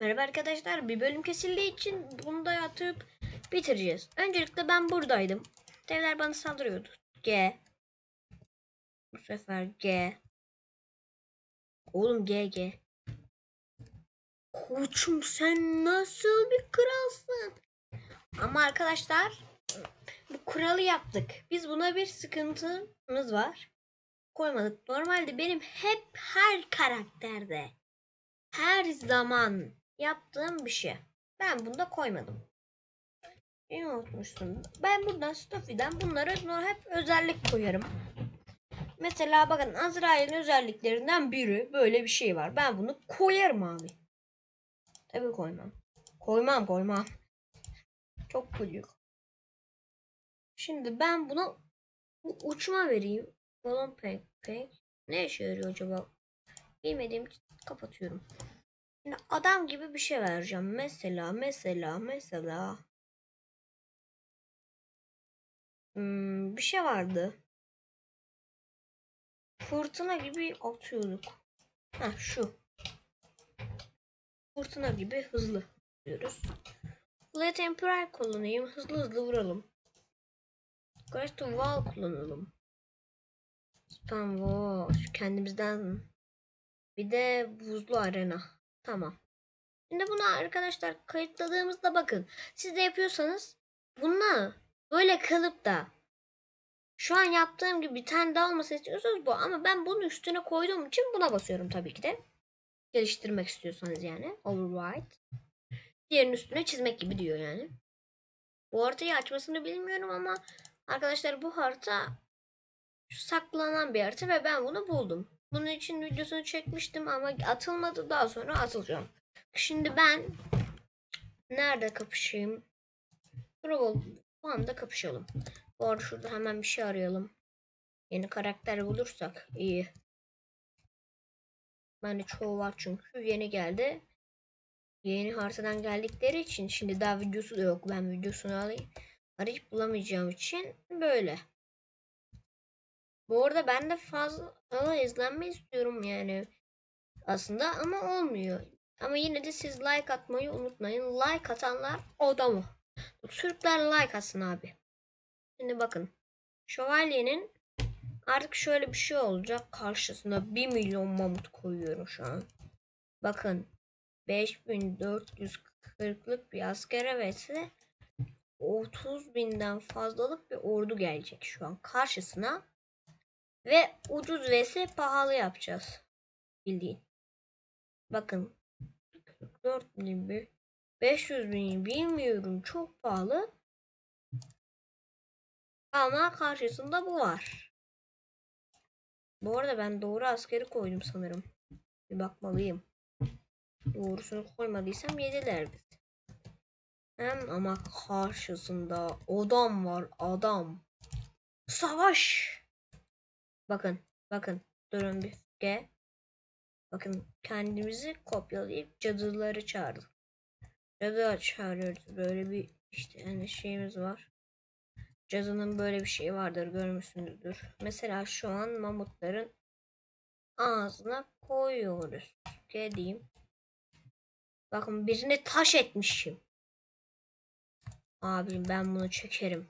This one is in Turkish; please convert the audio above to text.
Merhaba arkadaşlar. Bir bölüm kesildiği için bunu da atıp bitireceğiz. Öncelikle ben buradaydım. Devler bana saldırıyordu. G. Bu sefer G. Oğlum G G. Koçum sen nasıl bir kralsın? Ama arkadaşlar bu kuralı yaptık. Biz buna bir sıkıntımız var. Koymadık. Normalde benim hep her karakterde her zaman yaptığım bir şey. Ben bunda koymadım. İyi unutmuşsun. Ben buradan Stuffy'den bunları hep özellik koyarım. Mesela bakın Azrail'in özelliklerinden biri böyle bir şey var. Ben bunu koyarım abi. Tabii koymam. Koymam koymam. Çok gıcık. Şimdi ben buna bu uçma vereyim. Balon pek pek. Ne işe yarıyor acaba? Bilmediğim için kapatıyorum. Adam gibi bir şey vereceğim. Mesela mesela mesela. Hmm, bir şey vardı. Fırtına gibi atıyorduk. Ha şu. Fırtına gibi hızlı diyoruz. Fly Temporal kullanayım. Hızlı hızlı vuralım. Crash to Wall kullanalım. Spam Watch. Kendimizden. Bir de buzlu arena. Tamam. Şimdi bunu arkadaşlar kayıtladığımızda bakın. Siz de yapıyorsanız bununla böyle kalıp da şu an yaptığım gibi bir tane daha olması istiyorsanız bu. Ama ben bunun üstüne koyduğum için buna basıyorum tabii ki de. Geliştirmek istiyorsanız yani. Override. Diğerinin üstüne çizmek gibi diyor yani. Bu haritayı açmasını bilmiyorum ama arkadaşlar bu harita saklanan bir harita ve ben bunu buldum. Bunun için videosunu çekmiştim ama atılmadı. Daha sonra atılacağım. Şimdi ben nerede kapışayım? Brawl Puan'da kapışalım. Bu arada şurada hemen bir şey arayalım. Yeni karakter bulursak iyi. Bende çoğu var çünkü yeni geldi. Yeni haritadan geldikleri için şimdi daha videosu da yok. Ben videosunu alayım. Arayıp bulamayacağım için böyle. Bu arada ben de fazla izlenme istiyorum yani. Aslında ama olmuyor. Ama yine de siz like atmayı unutmayın. Like atanlar o da mı? Türkler like atsın abi. Şimdi bakın. Şövalyenin artık şöyle bir şey olacak. Karşısına 1 milyon mamut koyuyorum şu an. Bakın. 5440'lık bir askere vs 30 binden fazlalık bir ordu gelecek şu an karşısına. Ve ucuz vs pahalı yapacağız. Bildiğin. Bakın 44 bin bir 500 bin bilmiyorum çok pahalı. Ama karşısında bu var. Bu arada ben doğru askeri koydum sanırım. Bir bakmalıyım. Doğrusunu koymadıysam yedilerdi. Hem ama karşısında adam var adam. Savaş. Bakın bakın durun bir G. Bakın kendimizi kopyalayıp cadıları çağırdık. Cadı çağırıyoruz. Böyle bir işte hani şeyimiz var. Cadının böyle bir şeyi vardır görmüşsünüzdür. Mesela şu an mamutların ağzına koyuyoruz. G diyeyim. Bakın birini taş etmişim. Abi ben bunu çekerim.